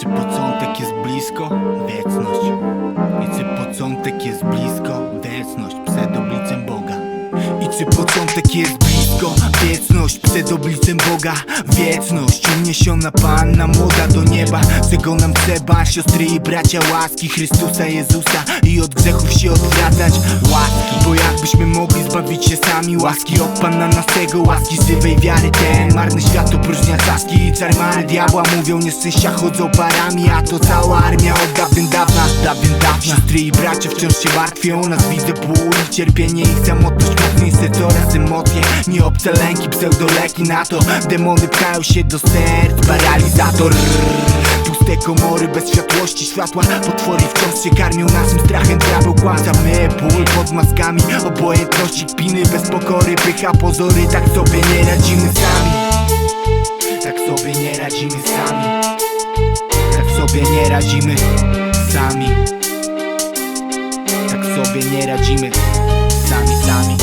czy początek jest blisko? Wieczność. I czy początek jest blisko? Wieczność przed oblicem Boga. Czy początek jest blisko? Wieczność przed oblicem Boga. Wieczność uniesiona Panna młoda do nieba. Czego nam trzeba, siostry i bracia łaski Chrystusa Jezusa i od grzechów się odwracać. Łaski, bo jakbyśmy mogli zbawić się sami łaski od Pana naszego, łaski żywej wiary. Ten marny świat opróżnia czaski i czarmary diabła mówią nieszczęścia chodzą parami, a to cała armia od dawien dawna, dawien. Siostry i bracia wciąż się martwią, nas widzę ból i cierpienie ich samotność mocniejsze coraz emocje, nie obce lęki, pseudoleki na to. Demony pchają się do serc, paralizator. Puste komory bez światłości światła Potwory wciąż się karmią. Naszym strachem Diabeł kłamca, my ból pod maskami Obojętności, kpiny bez pokory. Pycha, pozory, tak sobie nie radzimy sami. Tak sobie nie radzimy sami. Tak sobie nie radzimy sami sobie nie radzimy. Sami, sami.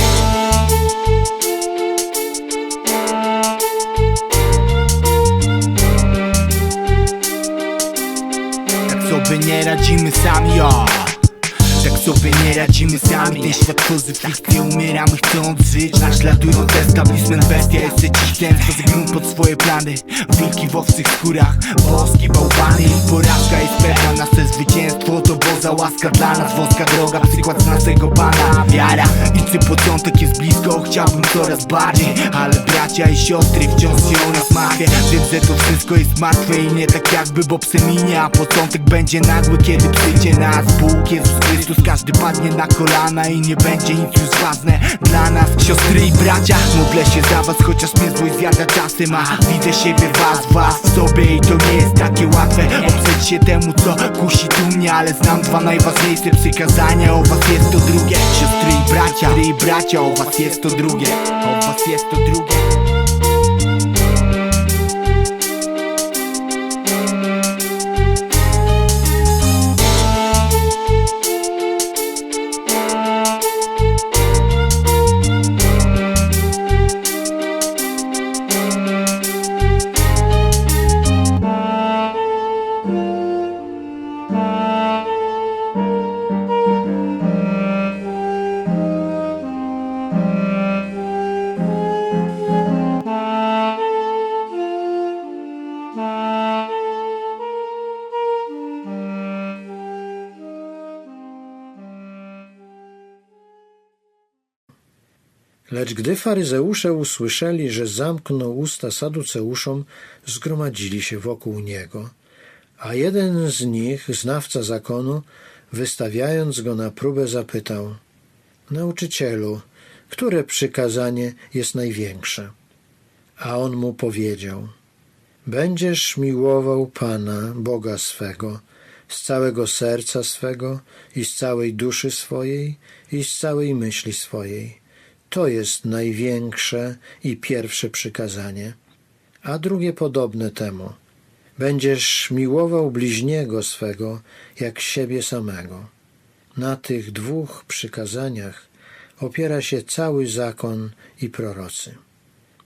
Tak sobie nie radzimy sami, o sobie nie radzimy sami. Ten świat tworzy fikcję, umieramy chcąc żyć Naśladując establishment, bestia jest cichtem Tworzy grunt pod swoje plany. Wilki w owcych skórach, boski bałwany. Porażka jest pewna, nasze zwycięstwo To Boza łaska dla nas, wąska droga Przykład z naszego Pana, wiara I czy początek jest blisko, chciałbym coraz bardziej Ale bracia i siostry wciąż się o nas martwię. Wiem, że to wszystko jest martwe i nie tak jakby Bob se minie A początek będzie nagły, kiedy przyjdzie nas Bóg, Jezus Chrystus, każdy padnie na kolana I nie będzie nic już ważne dla nas Siostry i bracia, modlę się za was Chociaż mnie złość zjada czasem A widzę siebie was, was w sobie I to nie jest takie łatwe. Oprzeć się temu, co kusi tu mnie Ale znam dwa najważniejsze przykazania. O was jest to drugie. Siostry i bracia, siostry i bracia O was jest to drugie. O was jest to drugie Lecz gdy faryzeusze usłyszeli, że zamknął usta saduceuszom, zgromadzili się wokół niego. A jeden z nich, znawca zakonu, wystawiając go na próbę, zapytał: Nauczycielu, które przykazanie jest największe? A on mu powiedział: Będziesz miłował Pana, Boga swego, z całego serca swego i z całej duszy swojej i z całej myśli swojej. To jest największe i pierwsze przykazanie, a drugie podobne temu. Będziesz miłował bliźniego swego jak siebie samego. Na tych dwóch przykazaniach opiera się cały zakon i prorocy.